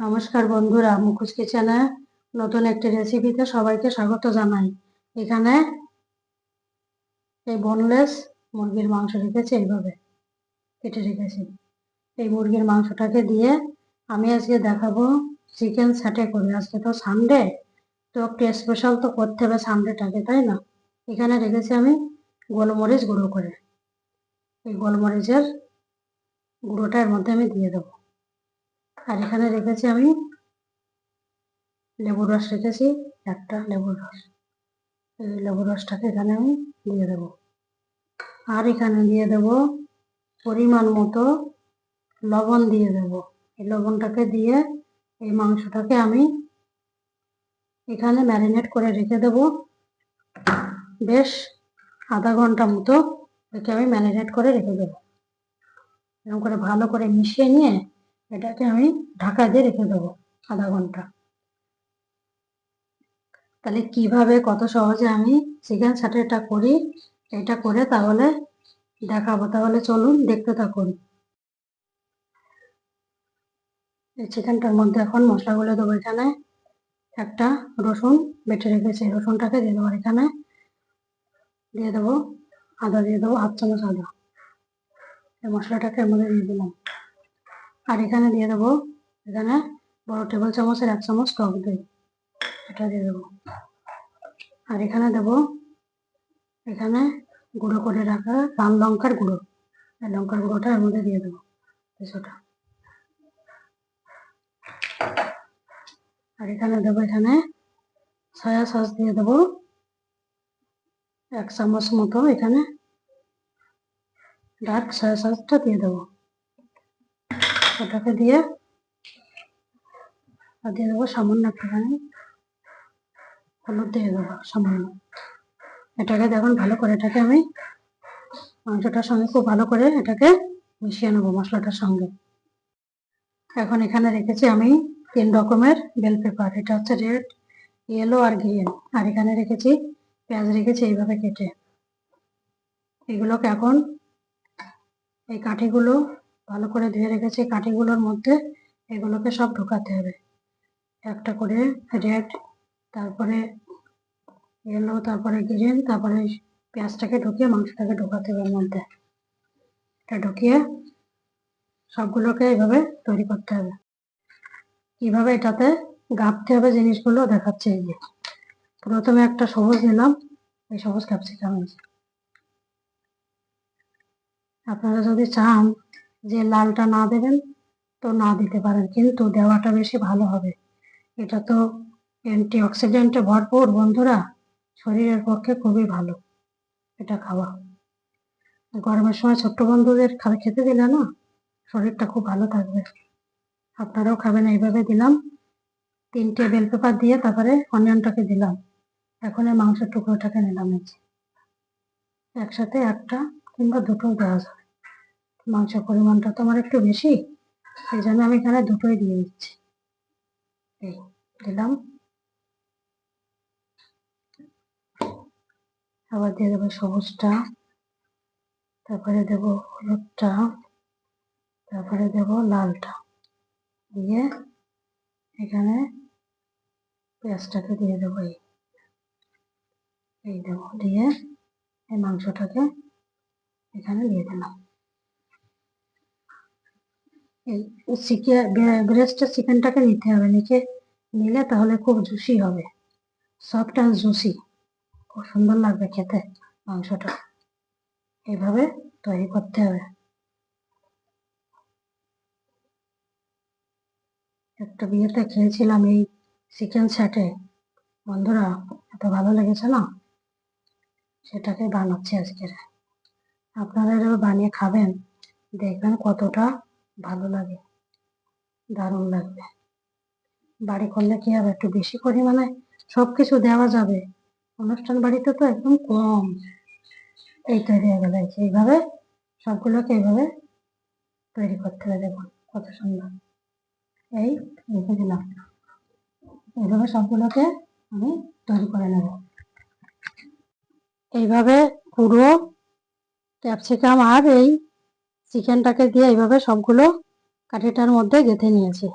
নমস্কার বন্ধুরা, মুখোশ কিচেনে নতুন একটি রেসিপিতে সবাইকে স্বাগত জানাই। এখানে এই বোনলেস মুরগির মাংস রেখেছি এইভাবে কেটে রেখেছি। এই মুরগির মাংসটাকে দিয়ে আমি আজকে দেখাবো চিকেন স্যাটে করে। আজকে তো সানডে তো একটু স্পেশাল তো করতে হবে সানডেটাকে তাই না? এখানে রেখেছি আমি গোলমরিচ গুঁড়ো করে। এই গোলমরিচের গুঁড়োটা এর মধ্যে আমি দিয়ে দেবো। আর এখানে রেখেছি আমি লেবুর রস রেখেছি, একটা লেবুর রস। এই লেবুর রসটাকে এখানে আমি দিয়ে দেব। আর এখানে দিয়ে দেব পরিমাণ মতো লবণ দিয়ে দেব। এই লবণটাকে দিয়ে এই মাংসটাকে আমি এখানে ম্যারিনেট করে রেখে দেব। বেশ আধা ঘণ্টা মতো একে আমি ম্যারিনেট করে রেখে দেবো। এরকম করে ভালো করে মিশিয়ে নিয়ে এটাকে আমি ঢাকা দিয়ে রেখে দেবো আধা ঘণ্টা। তাহলে কীভাবে কত সহজে আমি চিকেন স্যাটেরটা করি, এটা করে তাহলে দেখাবো। তাহলে চলুন দেখতে থাকুন। এই চিকেনটার মধ্যে এখন মশলাগুলো দেবো এখানে। একটা রসুন বেটে রেখেছি, রসুনটাকে দিয়ে দেবো এখানে। দিয়ে দেবো আদা, দিয়ে দেবো হাফ চামচ আদা। এই মশলাটাকে মধ্যে দিয়ে দিলাম। আর এখানে দিয়ে দেবো, এখানে বড় টেবিল চামচের এক চামচ টক দই। এটা দিয়ে দেবো। আর এখানে দেবো, এখানে গুঁড়ো করে রাখা লাল লঙ্কার গুঁড়ো। লঙ্কার গুঁড়োটা এর মধ্যে দিয়ে দেবো কিছুটা। আর এখানে দেবো, এখানে সয়া সস দিয়ে দেবো, এক চামচ মতো এখানে ডার্ক সয়া সসটা দিয়ে দেবো। ওটাকে দিয়ে দিয়ে দেবো, সামান্য একটুখানি। হলুদ দিয়ে দেবো, সামান্য। এটাকে দেখুন, ভালো করে এটাকে আমি মাংসটার সঙ্গে খুব ভালো করে এটাকে মিশিয়ে নেব মশলাটার সঙ্গে। এখন এখানে রেখেছি আমি তিন রকমের বেল পেপার এটা হচ্ছে রেড ইয়েলো আর গ্রিন আর এখানে রেখেছি, পেঁয়াজ রেখেছি এইভাবে কেটে। এগুলোকে এখন এই কাঠিগুলো ভালো করে ধুয়ে রেখেছি কাঠিগুলোর মধ্যে। এগুলোকে সব ঢোকাতে হবে। একটা করে রেড তারপরে ইয়েলো তারপরে গ্রিন তারপরে পেঁয়াজটাকে ঢুকিয়ে মাংসটাকে ঢোকাতে হবে মধ্যে। এটা ঢুকিয়ে সবগুলোকে এইভাবে তৈরি করতে হবে। কীভাবে এটাতে গাঁপতে হবে জিনিসগুলো দেখাচ্ছে এই যে। প্রথমে একটা সবুজ নিলাম, এই সবুজ ক্যাপসিকাম আপনারা যদি চান যে লালটা না দেবেন তো না দিতে পারেন, কিন্তু দেওয়াটা বেশি ভালো হবে। এটা তো অ্যান্টি অক্সিডেন্টে ভরপুর, বন্ধুরা। শরীরের পক্ষে খুবই ভালো এটা খাওয়া। গরমের সময় ছোট্ট বন্ধুদের খাবে খেতে দিলে না শরীরটা খুব ভালো থাকবে। আপনারাও খাবেন, এইভাবে দিলাম। তিনটে বেল পেপার দিয়ে তারপরে অনিয়নটাকে দিলাম। এখন এই মাংসের টুকরোটাকে নিলাম একসাথে একটা কিংবা দুটো দেওয়া যাবে মাংসের পরিমাণটা তো আমার একটু বেশি, সেই জন্য আমি এখানে দুটোই দিয়ে দিচ্ছি। এই দিলাম। আবার দিয়ে দেবো সবুজটা, তারপরে দেব হলুদটা, তারপরে দেব লালটা। দিয়ে এখানে পেঁয়াজটাকে দিয়ে দেবো এই। এই দেবো, দিয়ে এই মাংসটাকে এখানে দিয়ে দিলাম। চিকেন ব্রেস্টের চিকেনটাকে নিতে হবে, নিচে নিলে তাহলে খুব জুসি হবে। Soft and juicy. খুব সুন্দর লাগবে খেতে মাংসটা। এইভাবে তৈরি করতে হবে। একটা বিয়েতে খেয়েছিলাম এই চিকেন স্যাটে বন্ধুরা, এত ভালো লেগেছে না? সেটাকে বানাচ্ছি আজকের। আপনারা এভাবে বানিয়ে খাবেন, দেখবেন কতটা ভালো লাগে, দারুণ লাগবে। বাড়ি করলে কি হবে একটু বেশি পরিমাণে সব কিছু দেওয়া যাবে? অনুষ্ঠান বাড়িতে তো একদম কম। এই তৈরি হয়ে গেলে এইভাবে সবগুলোকে এইভাবে তৈরি করতে হবে দেখুন, কত সুন্দর। এই রেখে দিলাম। এইভাবে সবগুলোকে আমি তৈরি করে নেব। এইভাবে পুরো ক্যাপসিকাম আর এই চিকেনটাকে দিয়ে এইভাবে সবগুলো কাঠিটার মধ্যে গেঁথে নিয়েছি।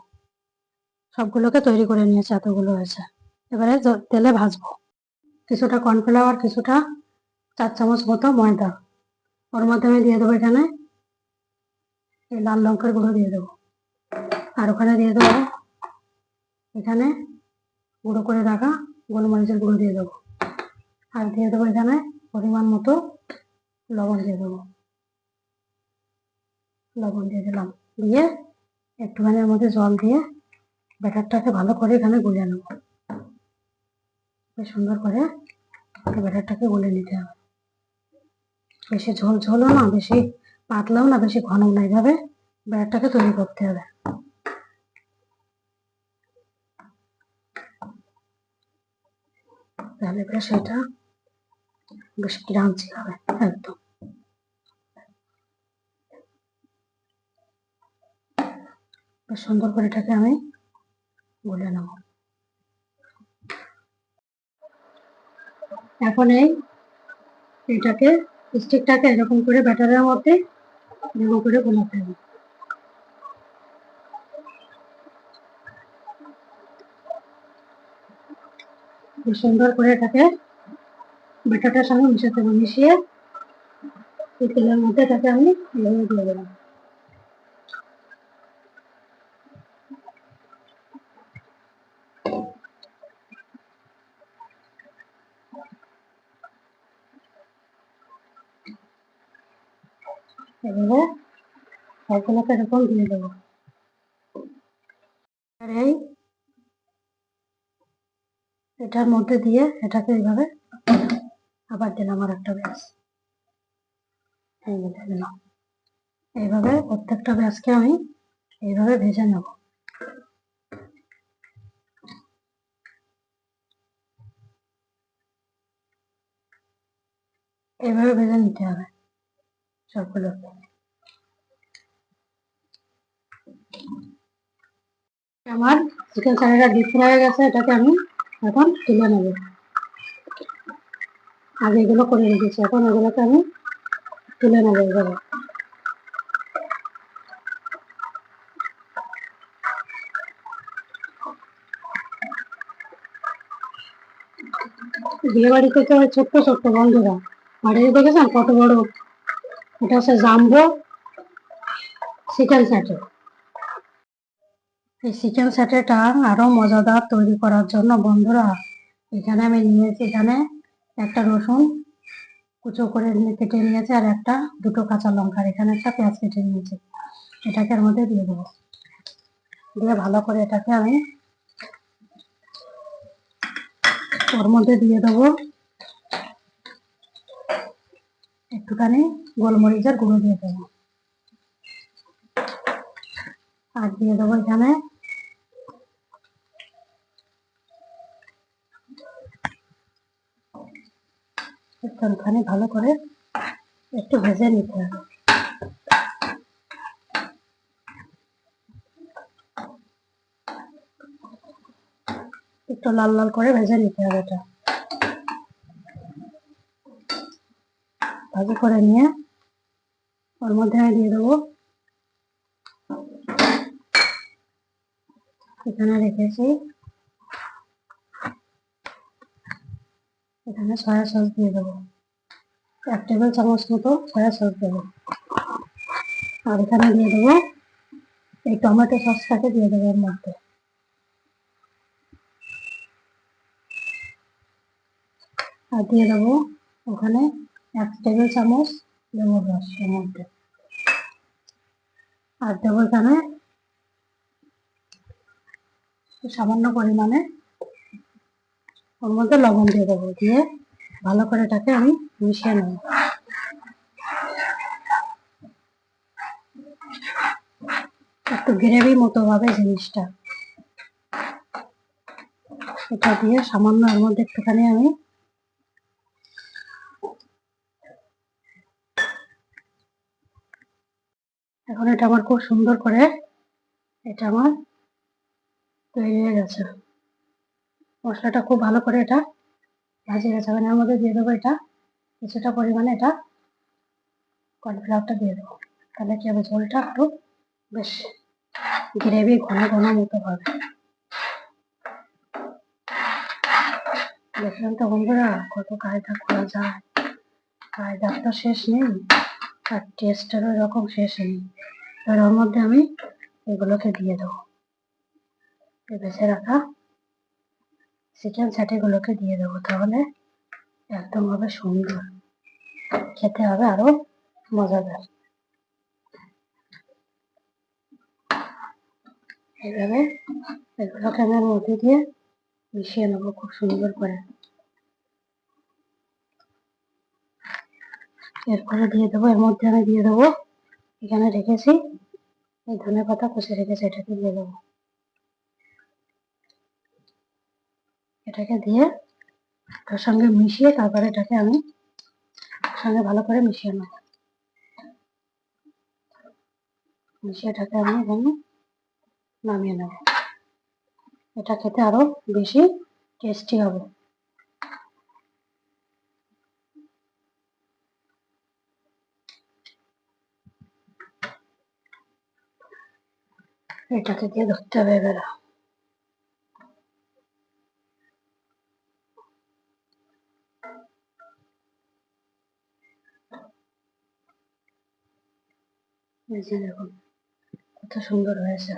সবগুলোকে তৈরি করে নিয়েছে, এতগুলো হয়েছে। এবারে তেলে ভাজবো। কিছুটা কর্নফ্লাওয়ার, কিছুটা চার চামচ মতো ময়দা। ওর মধ্যে আমি দিয়ে দেবো এখানে এই লাল লঙ্কার গুঁড়ো দিয়ে দেবো। আর ওখানে দিয়ে দেবো এখানে গুঁড়ো করে রাখা গোলমরিচের গুঁড়ো দিয়ে দেবো। আর দিয়ে দেবো এখানে পরিমাণ মতো লবণ দিয়ে দেবো। লবণ দিয়ে দিলাম। দিয়ে একটুখানি এর মধ্যে জল দিয়ে ব্যাটারটাকে ভালো করে এখানে গুলে নেব। বেশ সুন্দর করে ব্যাটারটাকে গুলে নিতে হবে। বেশি ঝোল ঝোলও না, বেশি পাতলাও না, বেশি ঘনও না, এইভাবে ব্যাটারটাকে তৈরি করতে হবে। তাহলে বেশ এটা বেশ ক্রাঞ্চি হবে, একদম বেশ সুন্দর করে এটাকে আমি গুলে নেব। এখন এই এটাকে স্টিকটাকে এরকম করে ব্যাটারের মধ্যে এরকম করে গোলাতে হবে সুন্দর করে এটাকে ব্যাটারটার সঙ্গে মিশাতে মিশিয়ে তেলের মধ্যে এটাকে আমি দিয়ে দেবো এভাবে সবগুলোকে এরকম দিয়ে দেবো। আর এই এটার মধ্যে দিয়ে এটাকে এইভাবে আবার দিলাম আর একটা ব্যাস। এইভাবে প্রত্যেকটা ব্যাসকে আমি এইভাবে ভেজে নেব। এইভাবে ভেজে নিতে হবে। সবগুলোকে আমার চিকেন চানাটা ডিপ হয়ে গেছে এটাকে আমি এখন তুলে নেব। আগে এগুলো করে রেখেছি, এখন এগুলোকে আমি তুলে নেব এগুলো বিয়ে বাড়িতে তো ছোট্ট ছোট্ট বন্ধুরা, আর এই দেখেছেন কত বড় এটা হচ্ছে জাম্বো চিকেন স্যাটে। এই চিকেন স্যাটেটা আরও মজাদার তৈরি করার জন্য বন্ধুরা, এখানে আমি নিয়েছি এখানে একটা রসুন কুচো করে কেটে নিয়েছি আর একটা দুটো কাঁচা লঙ্কা আর এখানে একটা পেঁয়াজ কেটে নিয়েছি। এটাকে এর মধ্যে দিয়ে দেবো। দিয়ে ভালো করে এটাকে আমি ওর মধ্যে দিয়ে দেবো। একটুখানি গোলমরিচের গুঁড়ো দিয়ে দেবো। আর দিয়ে দেবো এখানে একটুখানি ভালো করে একটু ভেজে নিতে হবে। একটু লাল লাল করে ভেজে নিতে হবে এটা। ভাজি করে নিয়ে ওর মধ্যে আমি দিয়ে দেবো। এখানে রেখেছি। এখানে সয়া সস দিয়ে দেবো। এক টেবিল চামচ মতো সয়া সস দেবো। আর এখানে দিয়ে দেবো এই টমেটো সসটাকে দিয়ে দেবো এর মধ্যে। আর দিয়ে দেবো ওখানে এক টেবিল চামচ লেবুর রস এর মধ্যে। আর দেবো এখানে সামান্য পরিমাণে ওর মধ্যে লবণ দিয়ে দেবো, দিয়ে ভালো করে এটাকে আমি মিশিয়ে নেব। একটু গ্রেভি মতো হবে জিনিসটা। এটা দিয়ে সামান্য এর মধ্যে একটুখানি আমি এটা আমার খুব সুন্দর করে, এটা আমার তৈরি হয়ে গেছে। মশলাটা খুব ভালো করে এটা ভাজে গেছে। মানে আমাদের দিয়ে দেবো এটা, কিছুটা পরিমাণে এটা কর্নফ্লাওয়ারটা দিয়ে দেবো। তাহলে কি হবে? ঝোলটা একটু বেশ গ্রেভি ঘন ঘন মতো হবে। দেখলাম তো বন্ধুরা, কত কায়দা করা যায়। কায়দার তো শেষ নেই, আর টেস্টেরও এরকম শেষ নেই। এবার ওর মধ্যে আমি এগুলোকে দিয়ে দেবো। বেছে রাখা চিকেন গুলোকে দিয়ে দেবো তাহলে একদম হবে সুন্দর। খেতে হবে আরও মজাদার। এইভাবে এগুলোকে আমি মধ্যে দিয়ে মিশিয়ে নেব খুব সুন্দর করে। এরপরে দিয়ে দেবো, এর মধ্যে আমি দিয়ে দেবো এখানে রেখেছি। এই ধনে পাতা কষে রেখেছি, এটাকে দিয়ে দেবো। এটাকে দিয়ে তার সঙ্গে মিশিয়ে তারপরে এটাকে আমি সঙ্গে ভালো করে মিশিয়ে নেব। মিশিয়ে এটাকে আমি এখানে নামিয়ে নেব। এটা খেতে আরও বেশি টেস্টি হবে। এটাকে দিয়ে ধরতে হবে এবারে এই যে দেখুন কত সুন্দর হয়েছে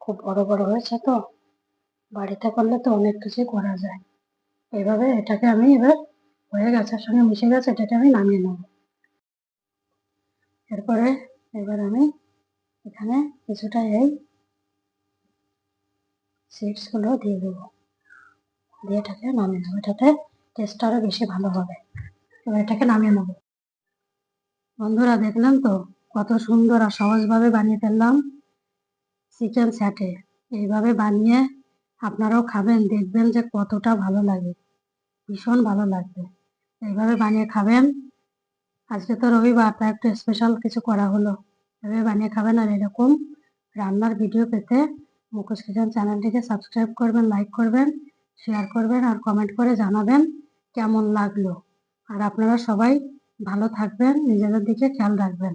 খুব বড় বড় হয়েছে তো বাড়িতে করলে তো অনেক কিছুই করা যায় এইভাবে এটাকে আমি এবার হয়ে গেছে সঙ্গে মিশে গেছে এটাকে আমি নামিয়ে নেব এরপরে এবার আমি এখানে কিছুটা এই সিডসগুলো দিয়ে দেবো। দিয়ে এটাকে নামিয়ে নেব। এটাতে টেস্টটা আরও বেশি ভালো হবে। এবার এটাকে নামিয়ে নেব। বন্ধুরা দেখলাম তো? কত সুন্দর আর সহজভাবে বানিয়ে ফেললাম চিকেন স্যাটে এইভাবে বানিয়ে আপনারাও খাবেন, দেখবেন যে কতটা ভালো লাগে। ভীষণ ভালো লাগবে। এইভাবে বানিয়ে খাবেন আজকে তো রবিবার তাই একটু স্পেশাল কিছু করা হলো। এভাবে বানিয়ে খাবেন আর এরকম রান্নার ভিডিও পেতে মুখোশ কিচেন চ্যানেলটিকে সাবস্ক্রাইব করবেন লাইক করবেন শেয়ার করবেন আর কমেন্ট করে জানাবেন কেমন লাগল। আর আপনারা সবাই ভালো থাকবেন, নিজেদের দিকে খেয়াল রাখবেন।